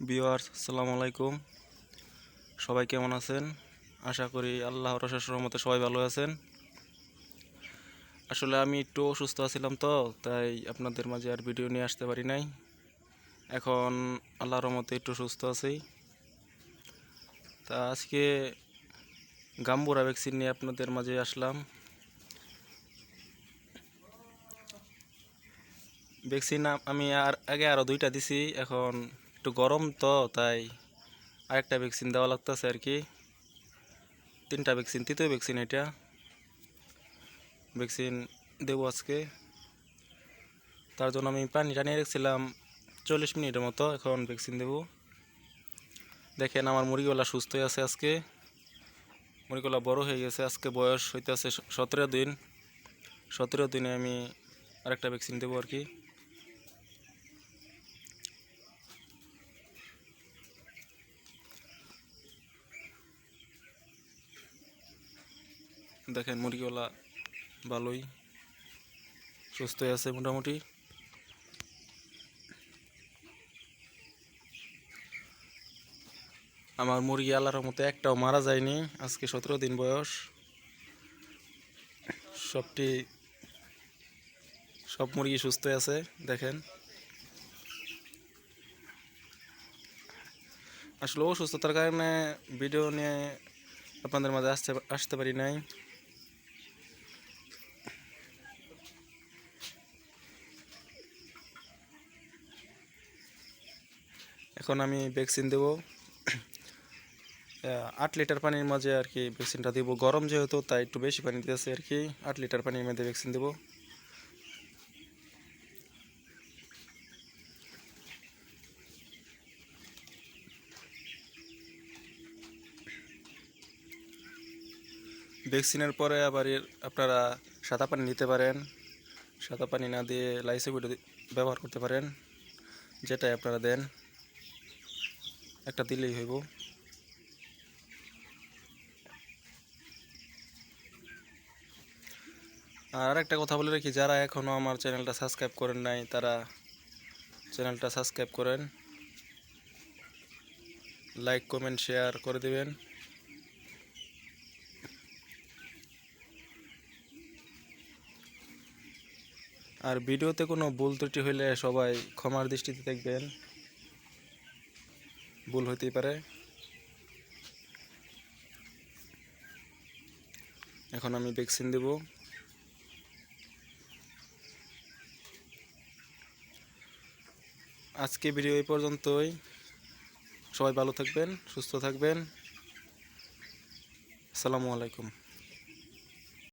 বিওয়ার্স আসসালামু আলাইকুম। সবাই কেমন আছেন? আশা করি আল্লাহর অশেষ রহমতে সবাই ভালো আছেন। আসলে আমি একটু অসুস্থ আছিলাম তো, তাই আপনাদের মাঝে আর ভিডিও নিয়ে আসতে পারি নাই। এখন আল্লাহর রহমতে একটু সুস্থ আছি। তা আজকে গাম্বুরা ভ্যাকসিন নিয়ে আপনাদের মাঝে আসলাম। ভ্যাকসিন আমি আর আগে আরও দুইটা দিছি, এখন একটু গরম তো, তাই আরেকটা ভ্যাকসিন দেওয়া লাগতেছে আর কি তিনটা ভ্যাকসিন তৃতীয় ভ্যাকসিন এটা। ভ্যাকসিন দেবো আজকে। তার জন্য আমি পানি টানিয়ে রেখেছিলাম চল্লিশ মিনিটের মতো, এখন ভ্যাকসিন দেবো। দেখেন আমার মুরগিগুলা সুস্থই আছে আজকে। মুরগিগুলা বড় হয়ে গেছে, আজকে বয়স হইতে আছে সতেরো দিন। সতেরো দিনে আমি আরেকটা ভ্যাকসিন দেবো আর কি দেখেন, মুরগিওয়ালা ভালোই সুস্থই আছে মোটামুটি। আমার মুরগি আল্লাহর মতো একটাও মারা যায়নি, আজকে সতেরো দিন বয়স। সবটি, সব মুরগি সুস্থ আছে, দেখেন। আসলে অসুস্থতার কারণে ভিডিও নিয়ে আপনাদের মাঝে আসতে আসতে পারি নাই। এখন আমি ভ্যাকসিন দেব। আট লিটার পানির মাঝে আর কি ভ্যাকসিনটা দেবো। গরম যেহেতু, তাই একটু বেশি পানি দিতেছে আর কি। আট লিটার পানির মধ্যে ভ্যাকসিন দেবো। ভ্যাকসিনের পরে আবার আপনারা সাদা পানি নিতে পারেন। সাদা পানি না দিয়ে লাইসোবিট ব্যবহার করতে পারেন। যেটাই আপনারা দেন। একটা দিলেই হইব। আর একটা কথা বলে রাখি, যারা এখনও আমার চ্যানেলটা সাবস্ক্রাইব করেন নাই, তারা চ্যানেলটা সাবস্ক্রাইব করেন। লাইক, কমেন্ট, শেয়ার করে দিবেন। আর ভিডিওতে কোনো ভুল ত্রুটি হইলে সবাই ক্ষমার দৃষ্টিতে দেখবেন। ভুল হইতেই পারে। এখন আমি ভ্যাকসিন দেব। আজকে ভিডিও এই পর্যন্তই। সবাই ভালো থাকবেন, সুস্থ থাকবেন। আসসালামু আলাইকুম।